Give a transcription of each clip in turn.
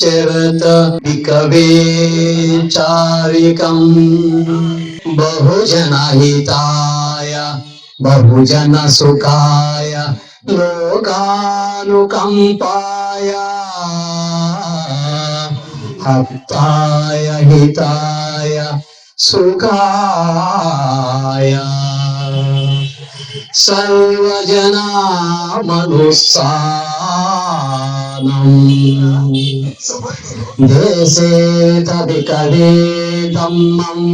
चरत विकवे चारिकम् बहुजनहिताय बहुजनसुखाय लोकानुकम्पाय। हप्ताय हिताय सुखाय। सर्वजना मनुष्या ஞானம் தேசேதபி கவே தம்மம்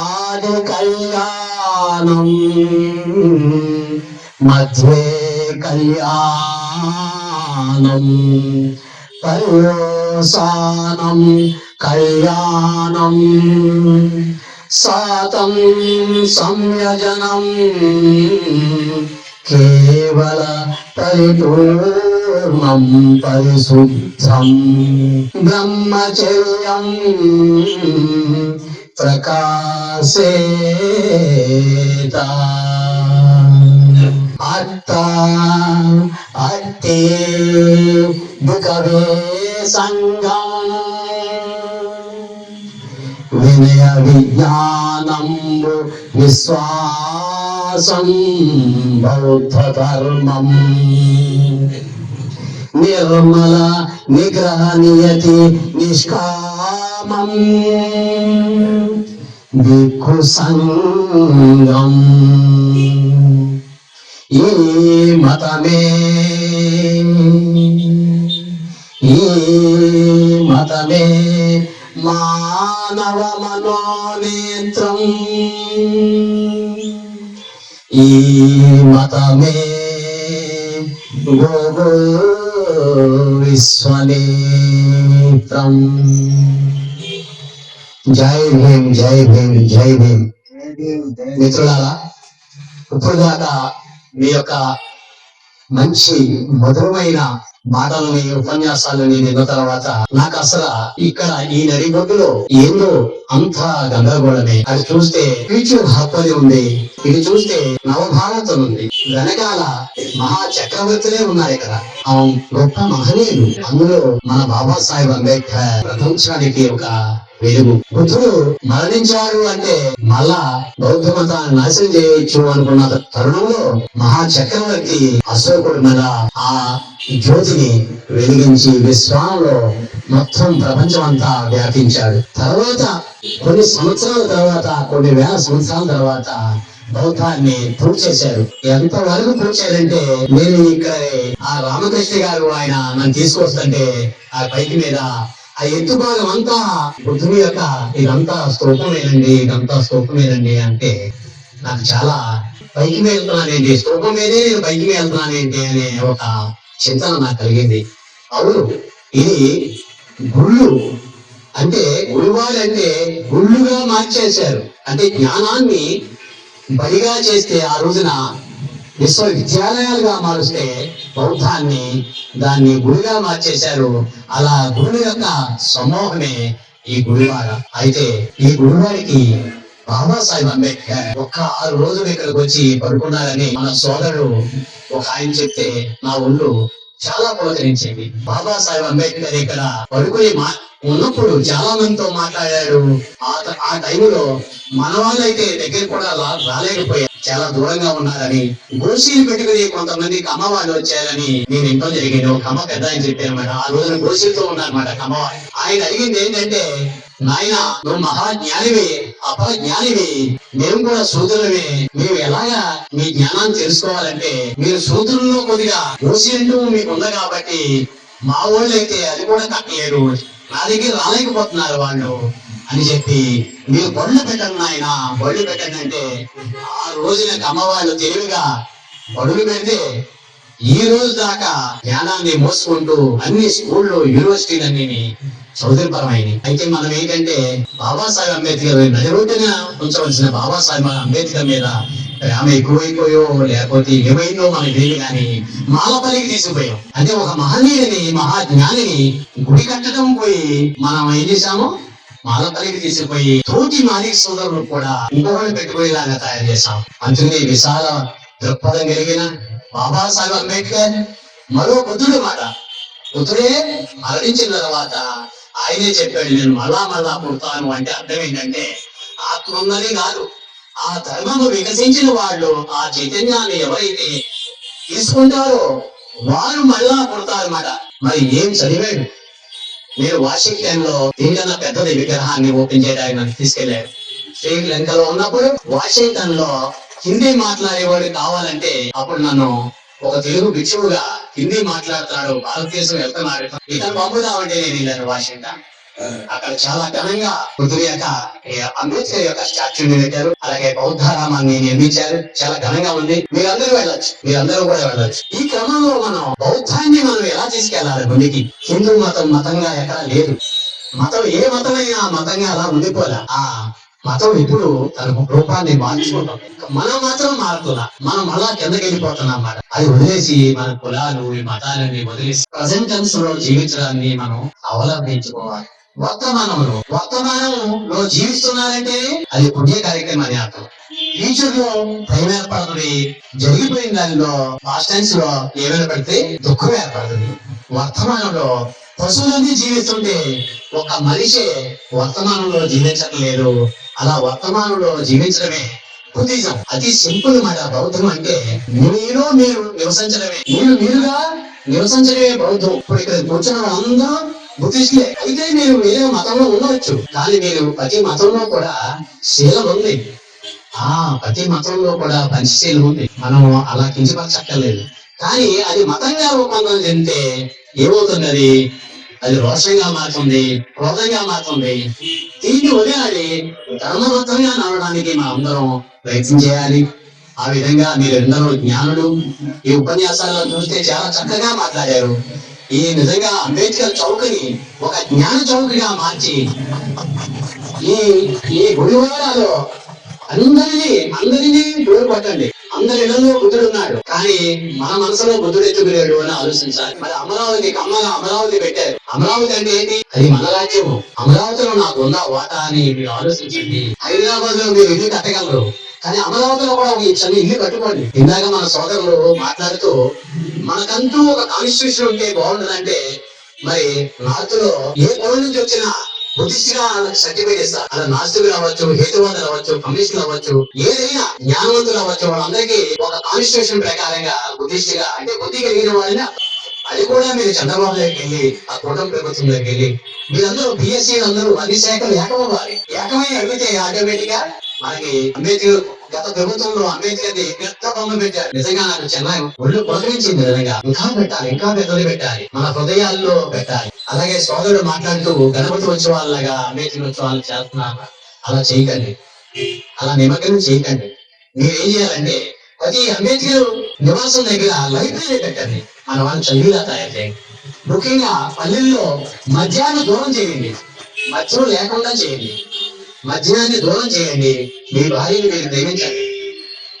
ஆடு கல்யாணம் மத்வே கல்யாணம் பயோசானம் கல்யாணம் सातं संयजनं केवल परिपूर्ण కేవల పరిపూర్ణం పరిశుద్ధం బ్రహ్మచర్యం ప్రకాశేత అత్త అత్తే భికవే సంగం వినయ విజ్ఞానం విశ్వాసం బౌద్ధ ధర్మం నిర్మల నిగ్రహనియతి నిష్కామం. దిక్కు సంగం. ఈ మతమే. ఈ మతమే మానవ మనోనేత్రం. ఈ మతమే గోగో విశ్వనేత్రం. జై భీమ్ జై భీమ్ జై భీమ్. మిత్రులారా ఇప్పుడు దాకా మీ యొక్క మంచి మధురమైన మాటలని ఉపన్యాసాలని విన్న తర్వాత నాకు అసలు ఇక్కడ ఈ నడిబొడ్డులో ఏందో అంత గందరగోళమే. అది చూస్తే ఫ్యూచర్ హక్కుని ఉంది. ఇది చూస్తే నవభారతం ఉంది. వెనకాల మహా చక్రవర్తులే ఉన్నారు ఇక్కడ. ఆ గొప్ప మహనీయులు. అందులో మన బాబాసాహెబ్ అంబేద్కర్ ప్రపంచానికి ఒక వెలుగు. బుద్ధుడు మరణించారు అంటే మళ్ళా బౌద్ధ మతాన్ని నాశనం చేయొచ్చు అనుకున్న తరుణంలో మహా చక్రవర్తి అశోకుడు మీద ఆ జ్యోతిని వెలిగించి విశ్వంలో మొత్తం ప్రపంచం అంతా వ్యాపించాడు. తర్వాత కొన్ని సంవత్సరాల తర్వాత కొన్ని వేల సంవత్సరాల తర్వాత బౌద్ధాన్ని పూర్తి చేశారు ఎంత వరకు పూర్తి చేయాలంటే నేను ఇక్కడ ఆ రామకృష్ణ గారు ఆయన నన్ను తీసుకొస్తుంటే ఆ పైకి మీద ఆ ఎత్తు భాగం అంతా బుద్ధుని యొక్క ఇదంతా స్తూపమేనండి ఇదంతా స్తూపమేనండి అంటే నాకు చాలా పైకి వెళ్తున్నానేంటి స్తూపం మీదే నేను పైకి వెళ్తున్నానేంటి అనే ఒక చింతన నాకు కలిగింది. అవును ఇది గుళ్ళు అంటే గుడివాళ్ళు అంటే గుళ్ళుగా మార్చేశారు. అంటే జ్ఞానాన్ని బలిగా చేస్తే ఆ రోజున విశ్వవిద్యాలయాలుగా మారుస్తే బౌద్ధాన్ని దాన్ని గుడిగా మార్చేశారు. అలా గురువు యొక్క సమూహమే ఈ గుడివార అయితే ఈ గుడివారికి బాబాసాహెబ్ అంబేద్కర్ ఒక్క ఆరు రోజులు ఇక్కడికి వచ్చి పడుకున్నారని మన సోదరుడు ఒక ఆయన చెప్తే నా ఒళ్ళు చాలా పులకరించింది బాబాసాహెబ్ అంబేద్కర్ ఇక్కడ పడుకుని మా ఉన్నప్పుడు చాలా మందితో మాట్లాడాడు ఆ టైంలో మన వాళ్ళైతే దగ్గర కూడా రాలేకపోయారు. చాలా దూరంగా ఉన్నారని గోసీలు పెట్టుకుని కొంతమంది కమ్మ వాళ్ళు వచ్చారని నేను ఇంట్లో జరిగింది. ఒక పెద్ద ఆయన చెప్పారన్నమాట. ఆ రోజున గోసీలతో ఉన్నారన్నమాట కమ ఆయన అడిగింది ఏంటంటే నాయన నువ్వు మహాజ్ఞానివి అపజ్ఞానివి మేము కూడా సూదులమే మేము ఎలాగా మీ జ్ఞానాన్ని తెలుసుకోవాలంటే మీరు సూదుల్లో కొద్దిగా గోసి అంటూ మీకు ఉంది కాబట్టి మా వాళ్ళు అయితే అది కూడా కట్టలేరు నా దగ్గర రాలేకపోతున్నారు వాళ్ళు అని చెప్పి మీరు బళ్ళు పెట్టండి నాయన బళ్ళు పెట్టండి అంటే ఆ రోజున అమ్మవాళ్ళు తెలివిగా బడులు పెడితే ఈ రోజు దాకా జ్ఞానాన్ని మోసుకుంటూ అన్ని స్కూళ్ళు యూనివర్సిటీలన్నీ సౌదర్యపరమైనవి అయితే మనం ఏంటంటే బాబాసాహెబ్ అంబేద్కర్ నది రోడ్డున ఉంచవలసిన బాబాసాహెబ్ అంబేద్కర్ మీద ప్రేమ ఎక్కువైపోయో లేకపోతే ఏమైందో మనకి తెలియదు కానీ మాలపల్లికి తీసుకుపోయాం అంటే ఒక మహనీయుని మహాజ్ఞానిని గుడి కట్టడం పోయి మనం ఏం చేశాము? మాలపల్లికి తీసుకుపోయి తోటి మాలిక సోదరులు కూడా ఇంకొకటి పెట్టుకునేలాగా తయారు చేశాం. అందుకే విశాల దృక్పథం కలిగిన బాబాసాహెబ్ అంబేద్కర్ మరో బుద్ధుడు మాట. బుద్ధుడే మరణించిన తర్వాత ఆయనే చెప్పాడు నేను మళ్ళా మళ్ళా పుడతాను అంటే అర్థం ఏంటంటే ఆత్మ ఉందని కాదు. ఆ ధర్మము వికసించిన వాళ్ళు ఆ చైతన్యాన్ని ఎవరైతే తీసుకుంటారో వారు మళ్ళా పుడతారన్నమాట. మరి ఏం చదివాడు? నేను వాషింగ్టన్లో దీనికన్నా పెద్దది విగ్రహాన్ని ఓపెన్ చేయడానికి నన్ను తీసుకెళ్ళాడు శ్రీలంకలో ఉన్నప్పుడు వాషింగ్టన్లో హిందీ మాట్లాడేవాడు కావాలంటే అప్పుడు నన్ను ఒక తెలుగు భిక్షువుగా హిందీ మాట్లాడుతున్నాడు భారతదేశం వెళ్తున్నాడు. ఇతను పంపుదామంటే నేను వెళ్ళాను వాషింగ్టన్ అక్కడ చాలా ఘనంగా బుద్ధుడి యొక్క ఏ, అంబేద్కర్ యొక్క స్టాచ్యూని పెట్టారు. అలాగే బౌద్ధారామాన్ని నిర్మించారు. చాలా ఘనంగా ఉంది. మీరందరూ వెళ్ళొచ్చు. మీరందరూ కూడా వెళ్ళొచ్చు. ఈ క్రమంలో మనం బౌద్ధాన్ని మనం ఎలా తీసుకెళ్ళాలి ముందుకి హిందూ మతం మతంగా ఎక్కడ లేదు. మతం ఏ మతమైనా ఆ మతంగా అలా ఉండిపోలే? ఆ మతం ఇప్పుడు తన రూపాన్ని మార్చుకుంటాం మనం మాత్రం మారుతున్నా. మనం మళ్ళా కిందకి వెళ్ళిపోతున్నాం అన్నమాట. అది వదిలేసి మన కులాలు ఈ మతాలని వదిలేసి ప్రజెంట్ టెన్స్లో జీవించడాన్ని మనం అవలంబించుకోవాలి. వర్తమానంలో వర్తమానంలో జీవిస్తున్నారంటే అది పుణ్య కార్యక్రమం అని అర్థం. ఫ్యూచర్లో భయం ఏర్పడుతుంది జరిగిపోయిన దానిలో పాస్ట్ టెన్స్లో ఏమైనా పడితే దుఃఖం ఏర్పడుతుంది. వర్తమానంలో పశువులన్నీ జీవిస్తుంటే ఒక మనిషి వర్తమానంలో జీవించట్లేదు. అలా వర్తమానంలో జీవించడమే బుద్ధిజం. అతి సింపుల్ మాట బౌద్ధం అంటే మీరు మీరు నివసించడమే. మీరు మీరుగా నివసించడమే బౌద్ధం. ఇప్పుడు ఇక్కడ కూర్చున్న వాళ్ళందరూ బుద్ధిస్టులే అయితే మీరు వేరే మతంలో ఉండవచ్చు. కానీ మీరు ప్రతి మతంలో కూడా శీలం ఉంది. ఆ ప్రతి మతంలో కూడా పంచశీలం ఉంది. మనం అలా కించపరచక్కర్లేదు. కానీ అది మతంగా రూపంలో చెందితే ఏమవుతుంది అది అది రోషంగా మారుతుంది క్రోధంగా మారుతుంది. దీన్ని వదిలాలి. ధర్మబద్ధంగా నడవడానికి మనం అందరం ప్రయత్నం చేయాలి. ఆ విధంగా మీరు ఎందరో జ్ఞానులు ఈ ఉపన్యాసాలను చూస్తే చాలా చక్కగా మాట్లాడారు. ఈ నిజంగా అంబేద్కర్ చౌకని ఒక జ్ఞాన చౌకగా మార్చి ఈ ఈ గుడివాడలో అందరినీ అందరినీ డోర్ పట్టండి అందరి ఇళ్ళలో బుద్ధుడు ఉన్నాడు కానీ మన మనసులో బుద్ధుడు ఎత్తుకులేడు అని ఆలోచించాలి. మరి అమరావతి కమ్మగా అమరావతి పెట్టారు. అమరావతి అంటే ఏంటి? అది మన రాజ్యము. అమరావతిలో నాకు ఉందా వాటా అని మీరు ఆలోచించండి. హైదరాబాద్లో మీరు ఇల్లు కట్టగలరు? కానీ అమరావతిలో కూడా ఒక చిన్న ఇల్లు కట్టుకోండి. ఇందాక మన సోదరులు మాట్లాడుతూ మనకంటూ ఒక కాన్స్టిట్యూషన్ ఉంటే బాగుంటుందంటే మరి నార్త్లో ఏ కోణ నుంచి వచ్చినా బుద్ధిస్టుగా గా సర్టిఫికేట్ అలా నాస్తికులు అవ్వచ్చు హేతువాదులు అవ్వచ్చు కమ్యూనిస్టులు అవ్వచ్చు ఏదైనా జ్ఞానవంతులు అవ్వచ్చు వాళ్ళందరికీ ఒక కాన్స్టిట్యూషన్ ప్రకారంగా బుద్ధిస్టుగా అంటే బుద్ధి కలిగిన వాళ్ళని అది కూడా మీరు చంద్రబాబు దగ్గరికి వెళ్ళి ఆ కుటుంబ ప్రభుత్వం దగ్గరికి వెళ్ళి మీరందరూ బిఎస్సీ అందరూ అన్ని శాఖలు ఏకమవ్వాలి. ఏకమై అడిగితే ఆటోమేటిక్గా మనకి అంబేద్కర్ గత ప్రభుత్వంలో అంబేద్కర్ పెద్ద బొమ్మ పెట్టారు. నిజంగా నాకు చెన్నై ఒళ్ళు పులకరించింది నిజంగా. ఇంకా పెట్టాలి ఇంకా పెద్దలు పెట్టాలి మన హృదయాల్లో పెట్టాలి. అలాగే సోదరుడు మాట్లాడుతూ గణపతి ఉత్సవాలలాగా అంబేద్కర్ ఉత్సవాలు చేస్తున్నారు అలా చేయకండి. అలా నిమగ్నం చేయకండి. మీరేం చేయాలంటే ప్రతి అంబేద్కర్ నివాసం దగ్గర లైబ్రరీ పెట్టండి. మన వాళ్ళు చదివిలా తయారు చేయండి. ముఖ్యంగా పల్లెల్లో మద్యాన్ని దూరం చేయండి. మద్యం లేకుండా చేయండి. మద్యాన్ని దూరం చేయండి. మీ భార్యను మీరు ప్రేమించండి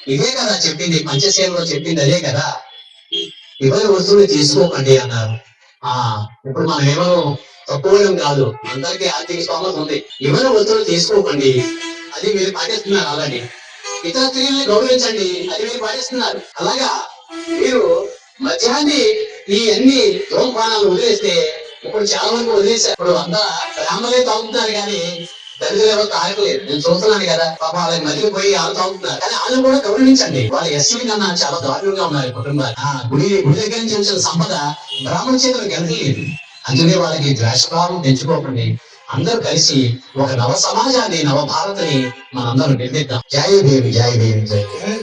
ఇదే కదా చెప్పింది పంచశీలంలో చెప్పింది అదే కదా. ఇవరి వస్తువులు తీసుకోకండి అన్నారు. ఆ ఇప్పుడు మనం ఏమో తక్కువ కాదు. అందరికీ ఆర్థిక స్తోమత ఉంది. ఇవరి వస్తువులు తీసుకోకండి. అది మీరు పాటిస్తున్నారు అలాగే. ఇతర స్త్రీల్ని గౌరవించండి. అది మీరు పాటిస్తున్నారు. అలాగా? మీరు మధ్యాహ్ని ఈ అన్ని ధూమపానాలు వదిలేస్తే ఇప్పుడు చాలా మంది వదిలేశారు. ఇప్పుడు అంతా బ్రాహ్మలే తాగుతున్నారు కానీ దళితులు ఎవరు తాగలేదు నేను చూస్తున్నాను కదా పాప వాళ్ళకి మధ్య పోయి వాళ్ళు తాగుతున్నారు కానీ వాళ్ళు కూడా గౌరవించండి. వాళ్ళ ఎస్సీ కన్నా చాలా దారుణంగా ఉన్నారు కుటుంబాలు. ఆ గుడి గుడి దగ్గర నుంచి వచ్చిన సంపద బ్రాహ్మణ చేతులు వెళ్ళలేదు అందుకే వాళ్ళకి ద్వేషభావం పెంచుకోకండి. అందరూ కలిసి ఒక నవ సమాజాన్ని నవ భారతని మనందరం నిర్మిద్దాం. జై దేవి జై దేవి జయ దేవి